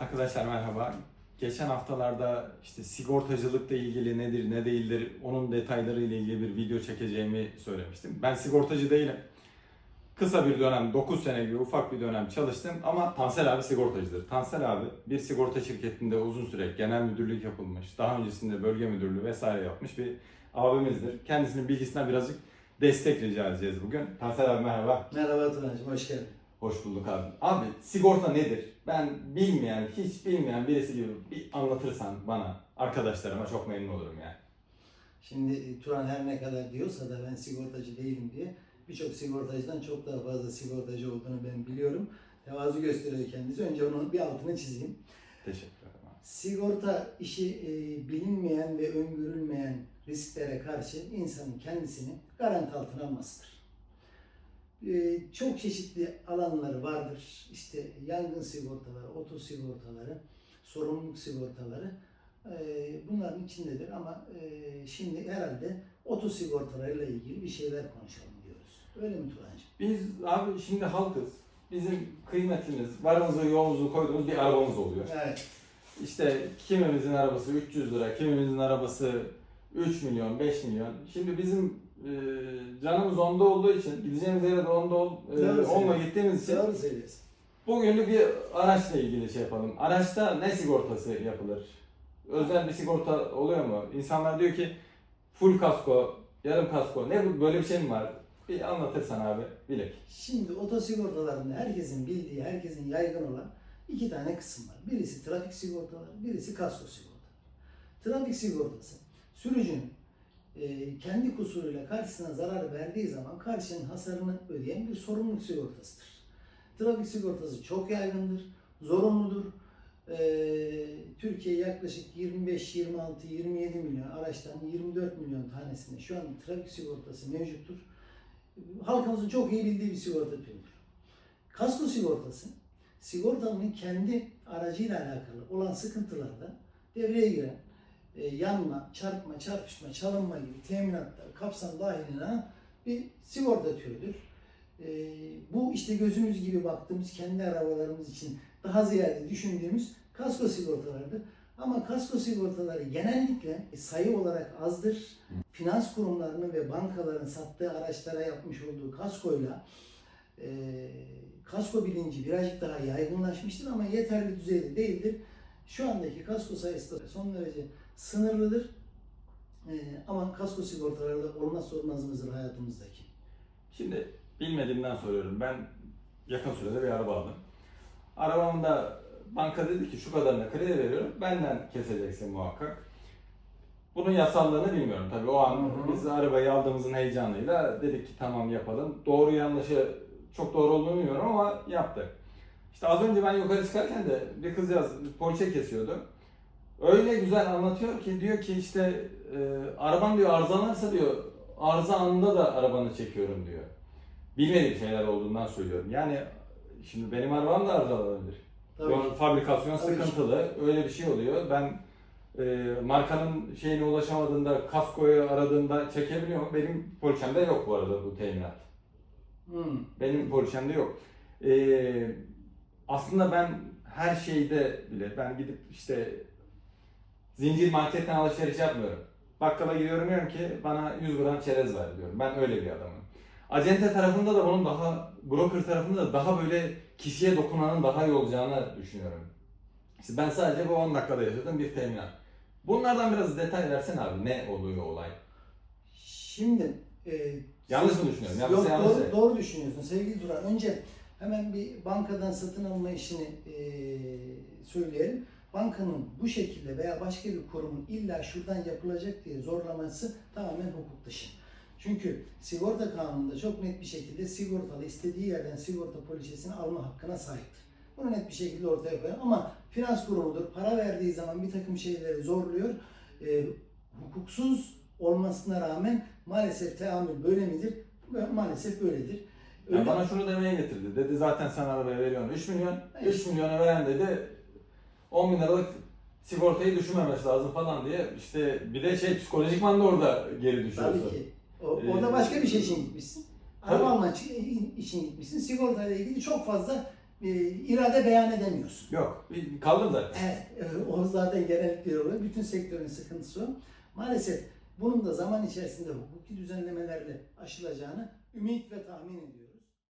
Arkadaşlar merhaba. Geçen haftalarda işte sigortacılıkla ilgili nedir ne değildir onun detayları ile ilgili bir video çekeceğimi söylemiştim. Ben sigortacı değilim. Kısa bir dönem, 9 sene gibi ufak bir dönem çalıştım ama Tansel abi sigortacıdır. Tansel abi bir sigorta şirketinde uzun süre genel müdürlük yapılmış, daha öncesinde bölge müdürlüğü vesaire yapmış bir abimizdir. Kendisinin bilgisinden birazcık destek rica edeceğiz bugün. Tansel abi merhaba. Merhaba Tunacığım, hoş geldin. Hoş bulduk abi. Abi sigorta nedir? Ben bilmeyen, hiç bilmeyen birisi gibi bir anlatırsan bana, arkadaşlarıma çok memnun olurum yani. Şimdi Turan her ne kadar diyorsa da ben sigortacı değilim diye birçok sigortacıdan çok daha fazla sigortacı olduğunu ben biliyorum. Tevazu gösteriyor kendisi. Önce onun bir altını çizeyim. Teşekkür ederim abi. Sigorta işi e, bilinmeyen ve öngörülmeyen risklere karşı insanın kendisini garanti altına almasıdır. E, çok çeşitli alanları vardır. İşte yangın sigortaları, oto sigortaları, sorumluluk sigortaları e, bunların içindedir ama e, şimdi herhalde oto sigortalarıyla ilgili bir şeyler konuşalım diyoruz. Öyle mi Turancığım? Biz abi şimdi halkız. Bizim kıymetimiz, varımızı yoğumuzu koyduğumuz bir arabamız oluyor. Evet. İşte kimimizin arabası 300 lira, kimimizin arabası 3 milyon, 5 milyon. Şimdi bizim e, canımız onda olduğu için, gideceğimiz yere de onda ol, e, onunla gittiğimiz için Doğru söylüyorsun. Bugünlük bir araçla ilgili şey yapalım. Araçta ne sigortası yapılır? Özel bir sigorta oluyor mu? İnsanlar diyor ki full kasko, yarım kasko. Ne bu böyle bir şey mi var? Bir anlatırsan abi bilek. Şimdi otosigortalarında herkesin bildiği, herkesin yaygın olan iki tane kısım var. Birisi trafik sigortaları, birisi kasko sigortaları. Trafik sigortası sürücünün e, kendi kusuruyla karşısına zarar verdiği zaman karşının hasarını ödeyen bir sorumluluk sigortasıdır. Trafik sigortası çok yaygındır, zorunludur. E, Türkiye yaklaşık 25, 26, 27 milyon araçtan 24 milyon tanesinde şu an trafik sigortası mevcuttur halkımızın çok iyi bildiği bir sigorta türüdür. Kasko sigortası, sigortalının kendi aracıyla alakalı olan sıkıntılarda devreye giren e, yanma, çarpma, çarpışma, çalınma gibi teminatlar kapsam dahiline bir sigorta türüdür. E, bu işte gözümüz gibi baktığımız kendi arabalarımız için daha ziyade düşündüğümüz kasko sigortalarıdır. Ama kasko sigortaları genellikle sayı olarak azdır. Finans kurumlarının ve bankaların sattığı araçlara yapmış olduğu kaskoyla e, kasko bilinci birazcık daha yaygınlaşmıştır ama yeterli düzeyde değildir. Şu andaki kasko sayısı da son derece sınırlıdır. E, ama kasko sigortaları da olmazsa olmazımızdır hayatımızdaki. Şimdi bilmediğimden soruyorum. Ben yakın sürede bir araba aldım. Arabamda banka dedi ki şu kadarına kredi veriyorum. Benden keseceksin muhakkak. Bunun yasallığını bilmiyorum tabii. O an Hı hı. biz arabayı aldığımızın heyecanıyla dedik ki tamam yapalım. Doğru yanlışı çok doğru olduğunu bilmiyorum ama yaptık. İşte az önce ben yukarı çıkarken de bir kızcağız poğaça kesiyordu. Öyle güzel anlatıyor ki diyor ki işte e, araban diyor arızalanırsa diyor arıza anında da arabanı çekiyorum diyor. Bilmediğim şeyler olduğundan söylüyorum. Yani şimdi benim arabam da arızalanabilir. Tabii ki. Fabrikasyon Tabii sıkıntılı. Öyle bir şey oluyor. Ben e, markanın şeyine ulaşamadığında, kaskoyu aradığında çekebiliyor mu? Benim poliçemde yok bu arada bu teminat. Hmm. Benim poliçemde yok. E, aslında ben her şeyde bile ben gidip işte zincir marketten alışveriş yapmıyorum. Bakkala gidiyorum diyorum ki bana 100 gram çerez ver diyorum. Ben öyle bir adamım. Acente tarafında da bunun daha, broker tarafında da daha böyle kişiye dokunanın daha iyi olacağını düşünüyorum. İşte ben sadece bu 10 dakikada yaşadığım bir teminat. Bunlardan biraz detay versene abi. Ne oluyor olay? Şimdi e, Yanlış mı düşünüyorum? Yanlış Yok, yanlış doğru, değil. doğru düşünüyorsun sevgili Duran. Önce hemen bir bankadan satın alma işini e, söyleyelim. Bankanın bu şekilde veya başka bir kurumun illa şuradan yapılacak diye zorlaması tamamen hukuk dışı. Çünkü sigorta kanununda çok net bir şekilde sigortalı istediği yerden sigorta poliçesini alma hakkına sahiptir. Bunu net bir şekilde ortaya koyalım ama finans kurumudur. Para verdiği zaman bir takım şeyleri zorluyor. E, hukuksuz olmasına rağmen maalesef teamül böyle midir? Maalesef böyledir. Öyle- bana şunu demeye getirdi. Dedi zaten sen arabaya veriyorsun 3 milyon. 3 milyona veren dedi 10 bin liralık sigortayı düşünmemesi lazım falan diye işte bir de şey psikolojikman da orada geri düşüyorsun. Tabii ki. O, ee, orada ee, başka bir şey için gitmişsin. Araba almak için gitmişsin. Sigorta ile ilgili çok fazla e, irade beyan edemiyorsun. Yok. Kaldım da. Evet. E, o zaten genel bir bütün sektörün sıkıntısı o. Maalesef bunun da zaman içerisinde hukuki düzenlemelerle aşılacağını ümit ve tahmin ediyorum.